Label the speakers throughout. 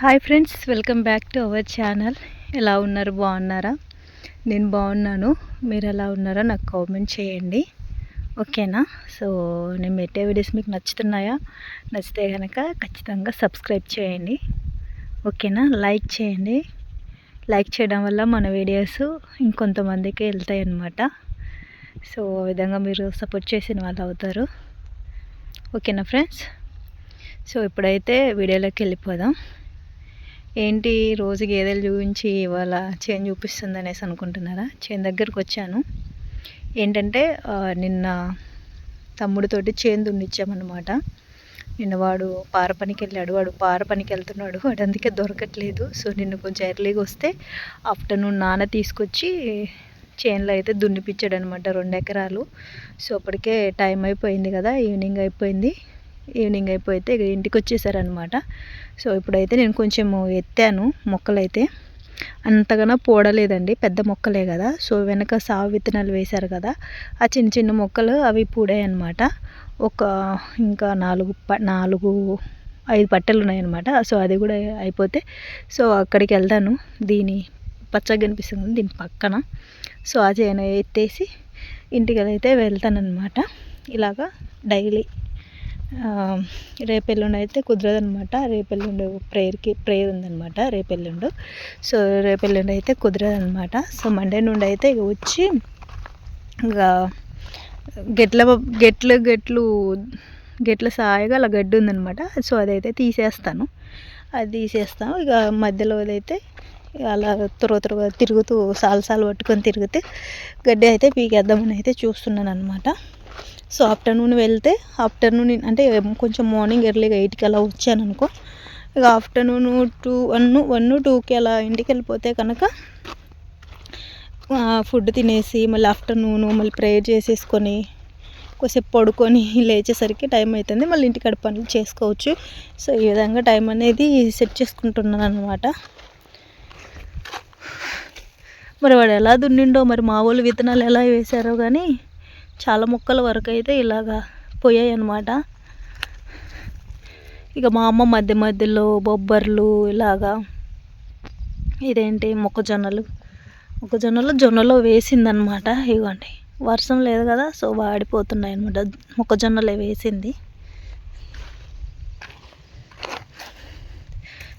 Speaker 1: Hi friends welcome back to our channel. ఎలా ఉన్నారు? బాగున్నారా? నేను బాగున్నాను. మీరు ఎలా ఉన్నారా నాకు కామెంట్ చేయండి. ఓకేనా? సో నేను పెట్టే వీడియోస్ మీకు నచ్చుతున్నాయా? నచ్చితే కనుక ఖచ్చితంగా సబ్స్క్రైబ్ చేయండి. ఓకేనా? లైక్ చేయండి. లైక్ చేయడం వల్ల మన వీడియోస్ ఇంకొంతమందికి వెళ్తాయి అన్నమాట. సో ఆ విధంగా మీరు సపోర్ట్ చేసిన వాళ్ళు అవుతారు. ఓకేనా ఫ్రెండ్స్? సో ఇప్పుడైతే వీడియోలోకి వెళ్ళిపోదాం. ఏంటి రోజు గేదెలు చూపించి ఇవాళ చేను చూపిస్తుంది అనేసి అనుకుంటున్నారా? చేను దగ్గరకు వచ్చాను. ఏంటంటే నిన్న తమ్ముడితోటి చేను దున్నిచ్చామన్నమాట. నిన్న వాడు పార పనికి వెళ్ళాడు వాడు పార పనికి వెళ్తున్నాడు వాడు అందుకే దొరకట్లేదు. సో నిన్న కొంచెం ఎర్లీగా వస్తే ఆఫ్టర్నూన్ నాన్న తీసుకొచ్చి చేనులో అయితే దున్నిపించాడు అనమాట రెండు ఎకరాలు. సో అప్పటికే టైం అయిపోయింది కదా. ఈవినింగ్ అయిపోయింది. ఈవినింగ్ అయిపోతే ఇక ఇంటికి వచ్చేసారనమాట సో ఇప్పుడైతే నేను కొంచెం ఎత్తాను మొక్కలైతే. అంతగానో పూడలేదండి పెద్ద మొక్కలే కదా. సో వెనక సాగు విత్తనాలు వేశారు కదా. ఆ చిన్న చిన్న మొక్కలు అవి పూడాయి అనమాట ఒక ఇంకా నాలుగు ప నాలుగు ఐదు పట్టెలు ఉన్నాయన్నమాట. సో అది కూడా అయిపోతే సో అక్కడికి వెళ్తాను. దీని పచ్చగా కనిపిస్తుంది దీని పక్కన. సో అది ఎత్తేసి ఇంటికి అయితే వెళ్తానమాట ఇలాగా డైలీ. రేపెల్లుండి అయితే కుదరదనమాట రేపెల్లుండి ప్రేయర్కి ప్రేయర్ ఉందనమాట రేపెల్లుండు. సో రేపెల్లుండి అయితే కుదరదు అనమాట సో మండే నుండి అయితే ఇక వచ్చి ఇంకా గెట్ల గెట్లు గెట్లు గెట్ల సాయిగా అలా గడ్డి ఉందనమాట సో అదైతే తీసేస్తాను. అది తీసేస్తాను. ఇక మధ్యలో అదైతే అలా త్వర త్వరగా తిరుగుతూ సాలు సాలు పట్టుకొని తిరిగితే గడ్డి అయితే పీకేద్దామని అయితే చూస్తున్నాను అనమాట సో ఆఫ్టర్నూన్ వెళ్తే ఆఫ్టర్నూన్ అంటే కొంచెం మార్నింగ్ ఎర్లీగా ఎయిట్కి అలా వచ్చాను అనుకో ఇక ఆఫ్టర్నూన్ టూ వన్ వన్ టూకి అలా ఇంటికి వెళ్ళిపోతే కనుక ఫుడ్ తినేసి మళ్ళీ ఆఫ్టర్నూన్ మళ్ళీ ప్రేయర్ చేసేసుకొని కొద్దిసేపు పడుకొని లేచేసరికి టైం అవుతుంది మళ్ళీ ఇంటికాడ పనులు చేసుకోవచ్చు. సో ఈ విధంగా టైం అనేది సెట్ చేసుకుంటున్నాను అనమాట మరి వాడు ఎలా దున్నిండో మరి మా వాళ్ళు విత్తనాలు ఎలా వేశారో కానీ చాలా మొక్కల వరకు అయితే ఇలాగా పోయాయి అన్నమాట ఇక మా అమ్మ మధ్య మధ్యలో బొబ్బర్లు ఇలాగా ఇదేంటి మొక్కజొన్నలు? మొక్కజొన్నలు జొన్నలో వేసిందనమాట ఇవ్వండి వర్షం లేదు కదా సో వాడిపోతున్నాయి అనమాట మొక్కజొన్నలే వేసింది.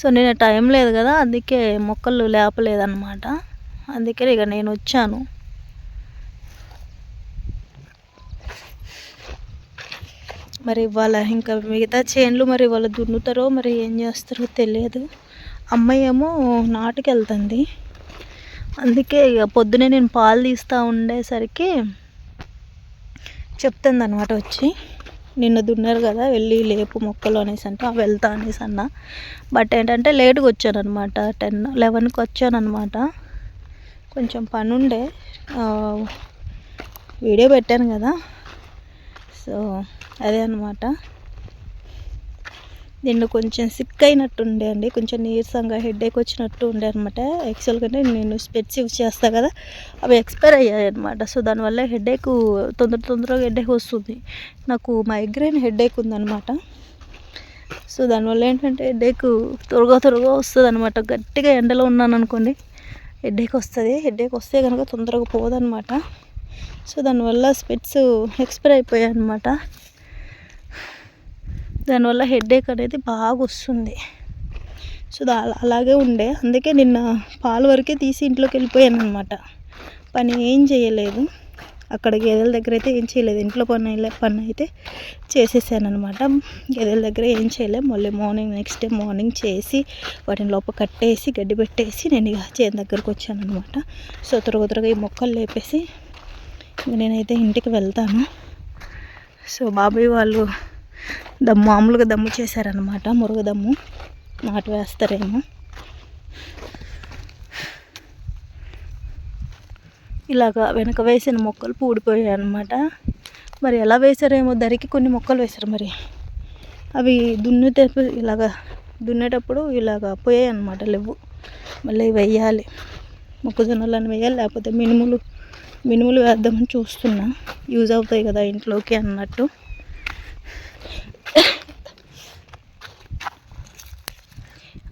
Speaker 1: సో నేను టైం లేదు కదా అందుకే మొక్కలు లేపలేదన్నమాట. అందుకే ఇక నేను వచ్చాను. మరి వాళ్ళ ఇంకా మిగతా చేన్లు మరి వాళ్ళు దున్నుతారో మరి ఏం చేస్తారో తెలియదు. అమ్మాయి ఏమో నాటుకు వెళ్తుంది అందుకే ఇక పొద్దునే నేను పాలు తీస్తూ ఉండేసరికి చెప్తుంది అనమాట వచ్చి నిన్న దున్నారు కదా వెళ్ళి లేపు మొక్కలు అనేసి అంటే వెళ్తా అనేసి అన్న. బట్ ఏంటంటే లేటుగా వచ్చాను అనమాట టెన్ లెవెన్కి వచ్చాను అనమాట కొంచెం పని ఉండే వీడియో పెట్టాను కదా. సో అదే అనమాట నిన్ను కొంచెం సిక్ అయినట్టు ఉండే అండి. కొంచెం నీరసంగా హెడేక్ వచ్చినట్టు ఉండే అనమాట యాక్చువల్గా నేను స్పెట్స్ యూజ్ చేస్తాను కదా అవి ఎక్స్పైర్ అయ్యాయి అనమాట సో దానివల్ల హెడేక్ తొందర తొందరగా హెడేక్ వస్తుంది. నాకు మైగ్రేన్ హెడేక్ ఉందనమాట సో దానివల్ల ఏంటంటే హెడేక్ త్వరగా త్వరగా వస్తుంది అనమాట గట్టిగా ఎండలో ఉన్నాను అనుకోండి హెడేక్ వస్తుంది. హెడేక్ వస్తే కనుక తొందరగా పోదనమాట సో దానివల్ల స్పెట్స్ ఎక్స్పైర్ అయిపోయాయి అనమాట దానివల్ల హెడేక్ అనేది బాగా వస్తుంది సో అలాగే ఉండే. అందుకే నిన్న పాలు వరకే తీసి ఇంట్లోకి వెళ్ళిపోయాను అనమాట పని ఏం చేయలేదు. అక్కడ గేదెల దగ్గర అయితే ఏం చేయలేదు. ఇంట్లో పని పని అయితే చేసేసాను అనమాట గేదెల దగ్గర ఏం చేయలేదు మళ్ళీ మార్నింగ్ నెక్స్ట్ డే మార్నింగ్ చేసి వాటిని లోపల కట్టేసి గడ్డి పెట్టేసి నేను ఇక చేను దగ్గరకు వచ్చాను అనమాట సో త్వరగా త్వరగా ఈ మొక్కలు లేపేసి నేనైతే ఇంటికి వెళ్తాను. సో బాబాయ్ వాళ్ళు దమ్ము మామూలుగా దమ్ము చేశారనమాట మురుగదమ్ము నాటు వేస్తారేమో. ఇలాగా వెనక వేసిన మొక్కలు పూడిపోయాయి అనమాట మరి ఎలా వేసారేమో ధరికి కొన్ని మొక్కలు వేశారు మరి. అవి దున్నితే ఇలాగా దున్నేటప్పుడు ఇలాగా పోయాయి అనమాట లేవు. మళ్ళీ వేయాలి. మొక్కజొన్నలను వేయాలి లేకపోతే మినుములు మినుములు వేద్దామని చూస్తున్నా. యూజ్ అవుతాయి కదా ఇంట్లోకి అన్నట్టు.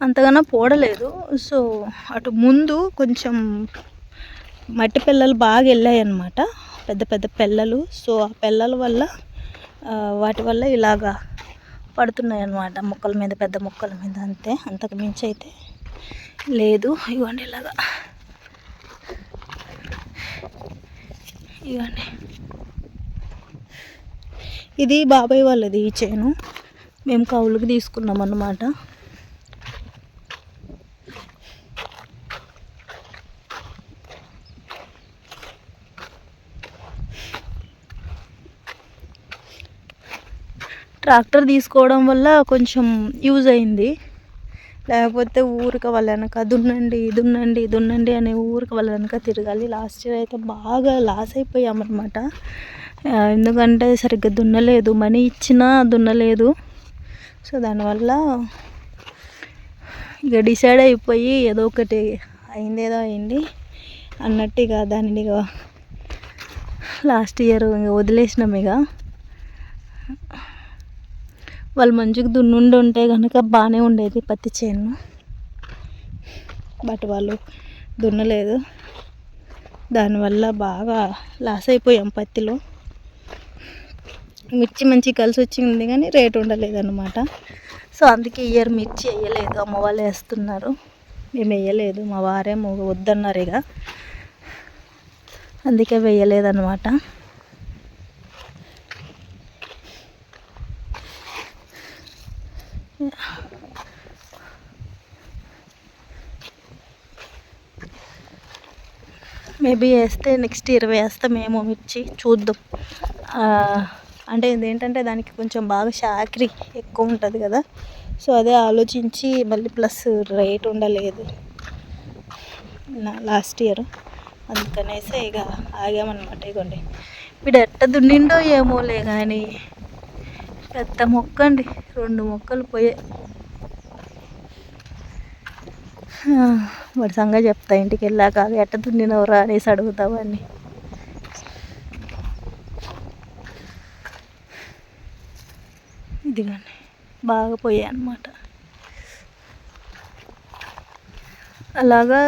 Speaker 1: అంతగానో పోడలేదు. సో అటు ముందు కొంచెం మట్టి పిల్లలు బాగా వెళ్ళాయి అన్నమాట పెద్ద పెద్ద పిల్లలు సో ఆ పిల్లల వల్ల వాటి వల్ల ఇలాగా పడుతున్నాయి అన్నమాట మొక్కల మీద పెద్ద మొక్కల మీద అంతే. అంతకు మించి అయితే లేదు. ఇవ్వండి ఇలాగా. ఇవ్వండి. ఇది బాబాయ్ వాళ్ళది ఈ చేను. మేము కౌలుకి తీసుకున్నాం అన్నమాట ట్రాక్టర్ తీసుకోవడం వల్ల కొంచెం యూజ్ అయింది. లేకపోతే ఊరికి వాళ్ళ వెనక దున్నండి దున్నండి దున్నండి అనే ఊరికి వాళ్ళ వెనక తిరగాలి. లాస్ట్ ఇయర్ అయితే బాగా లాస్ అయిపోయామన్నమాట. ఎందుకంటే సరిగ్గా దున్నలేదు మనీ ఇచ్చినా దున్నలేదు. సో దానివల్ల ఇక డిసైడ్ అయిపోయి ఏదో ఒకటి అయింది ఏదో అయింది అన్నట్టు ఇక దానిని ఇక లాస్ట్ ఇయర్ ఇక వదిలేసినాం ఇక. వాళ్ళు మంచిగా దున్నుండి ఉంటే కనుక బాగానే ఉండేది పత్తి చేను. బట్ వాళ్ళు దున్నలేదు. దానివల్ల బాగా లాస్ అయిపోయాం పత్తిలో. మిర్చి మంచి కలిసి వచ్చింది కానీ రేట్ ఉండలేదన్నమాట. సో అందుకే ఇయర్ మిర్చి వేయలేదు. అమ్మ వాళ్ళు వేస్తున్నారు. మేము వేయలేదు. మా వారే వద్దన్నారు ఇక. అందుకే వేయలేదన్నమాట. మేబీ వేస్తే నెక్స్ట్ ఇయర్ వేస్తామేమో మిర్చి చూద్దాం. అంటే ఇదేంటంటే దానికి కొంచెం బాగా షాకరీ ఎక్కువ ఉంటుంది కదా. సో అదే ఆలోచించి మళ్ళీ ప్లస్ రేట్ ఉండలేదు. లాస్ట్ ఇయర్ అందుకనేసి ఇక ఆగామన్నమాట ఇగోండి. వీడు ఎట్ట దున్నిండో ఏమోలే కానీ పెద్ద మొక్క అండి రెండు మొక్కలు పోయాయి వాడి సంగ చెప్తా. ఇంటికి వెళ్ళాక ఎట్ట దున్నినవరా అనేసి అడుగుతావని ఇదిగోండి. బాగా పోయాయి అన్నమాట. అలాగా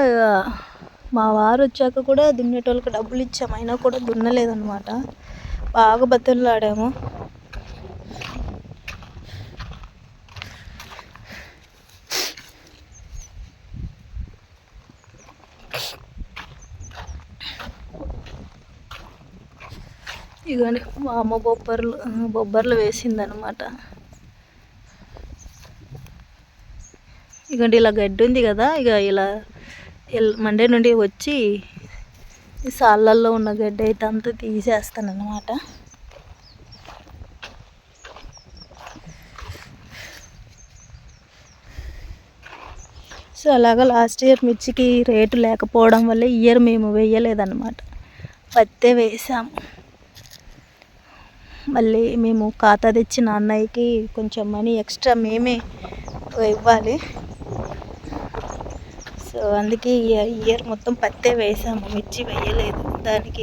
Speaker 1: మా వారు వచ్చాక కూడా దున్నేటోళ్ళకి డబ్బులు ఇచ్చాము అయినా కూడా దున్నలేదన్నమాట. బాగా బతులాడాము ఇగోండి మా అమ్మ బొబ్బర్లు బొబ్బర్లు వేసిందనమాట ఇగోండి ఇలా గడ్డి ఉంది కదా ఇక ఇలా మండే నుండి వచ్చి సాళ్ళల్లో ఉన్న గడ్డి అయితే అంతా తీసేస్తాను అనమాట సో అలాగా లాస్ట్ ఇయర్ మిర్చికి రేటు లేకపోవడం వల్ల ఇయర్ మేము వేయలేదన్నమాట. పత్తే వేసాము. మళ్ళీ మేము ఖాతా తెచ్చిన అన్నయ్యకి కొంచెం మనీ ఎక్స్ట్రా మేమే ఇవ్వాలి. సో అందుకే ఇయర్ మొత్తం పత్తే వేసాము. మిర్చి వేయలేదు. దానికి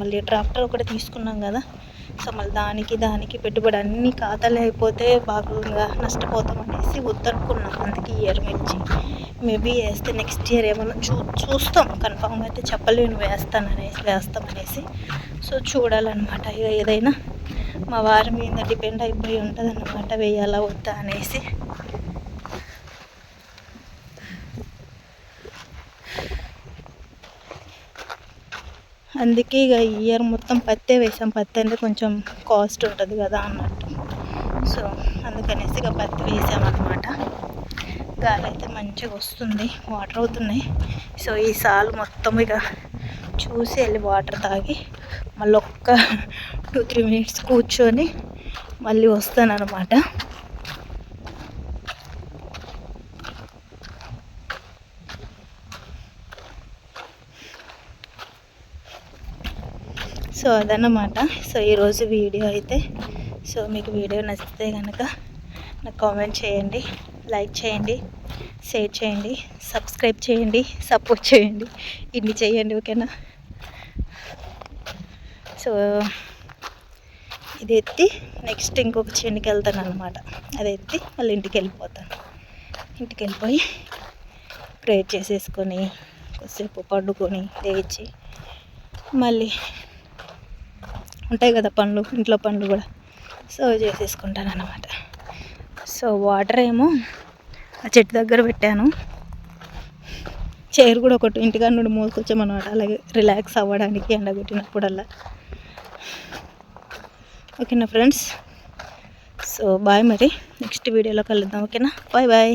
Speaker 1: మళ్ళీ ట్రాక్టర్ ఒకటి తీసుకున్నాం కదా. సో మళ్ళీ దానికి దానికి పెట్టుబడి అన్ని ఖాతాలు అయిపోతే బాగా నష్టపోతాం అనేసి వద్దనుకున్నాం. అందుకే ఇయర్ మిర్చి మేబీ వేస్తే నెక్స్ట్ ఇయర్ ఏమైనా చూ చూస్తాం. కన్ఫామ్గా అయితే చెప్పలేను వేస్తాననేసి వేస్తామనేసి. సో చూడాలన్నమాట. ఇక ఏదైనా మా వారి మీద డిపెండ్ అయిపోయి ఉంటుంది అన్నమాట వేయాలా వద్దా అనేసి. అందుకే ఇక ఇయర్ మొత్తం పత్తే వేసాం. పత్తి అంటే కొంచెం కాస్ట్ ఉంటుంది కదా అన్నట్టు. సో అందుకనేసి ఇక పత్తి వేసామన్నమాట. గాలి అయితే మంచిగా వస్తుంది. వాటర్ అవుతున్నాయి. సో ఈ సాల్ మొత్తం ఇక చూసి వెళ్ళి వాటర్ తాగి మళ్ళీ ఒక్క టూ త్రీ మినిట్స్ కూర్చొని మళ్ళీ వస్తాను సో అదన్నమాట. సో ఈరోజు వీడియో అయితే సో మీకు వీడియో నచ్చితే కనుక నాకు కామెంట్ చేయండి లైక్ చేయండి షేర్ చేయండి సబ్స్క్రైబ్ చేయండి సపోర్ట్ చేయండి. ఇన్ని చేయండి ఓకేనా? సో ఇది ఎత్తి నెక్స్ట్ ఇంకొక చెండుకి వెళ్తాను అనమాట అది ఎత్తి మళ్ళీ ఇంటికి వెళ్ళిపోతాను. ఇంటికి వెళ్ళిపోయి ప్రేయర్ చేసేసుకొని కొద్దిసేపు పండుకొని లేచి మళ్ళీ ఉంటాయి కదా పండ్లు ఇంట్లో పండ్లు కూడా. సర్వ్ చేసేసుకుంటాను అనమాట సో వాటర్ ఏమో ఆ చెట్టు దగ్గర పెట్టాను. చైర్ కూడా ఒకటి ఇంటికాడ నుండి మోసుకొచ్చామన్నమాట. అలాగే రిలాక్స్ అవ్వడానికి ఎండగొట్టినప్పుడల్లా ఓకేనా ఫ్రెండ్స్ సో బాయ్ మరి. నెక్స్ట్ వీడియోలో కలుద్దాం ఓకేనా? Bye bye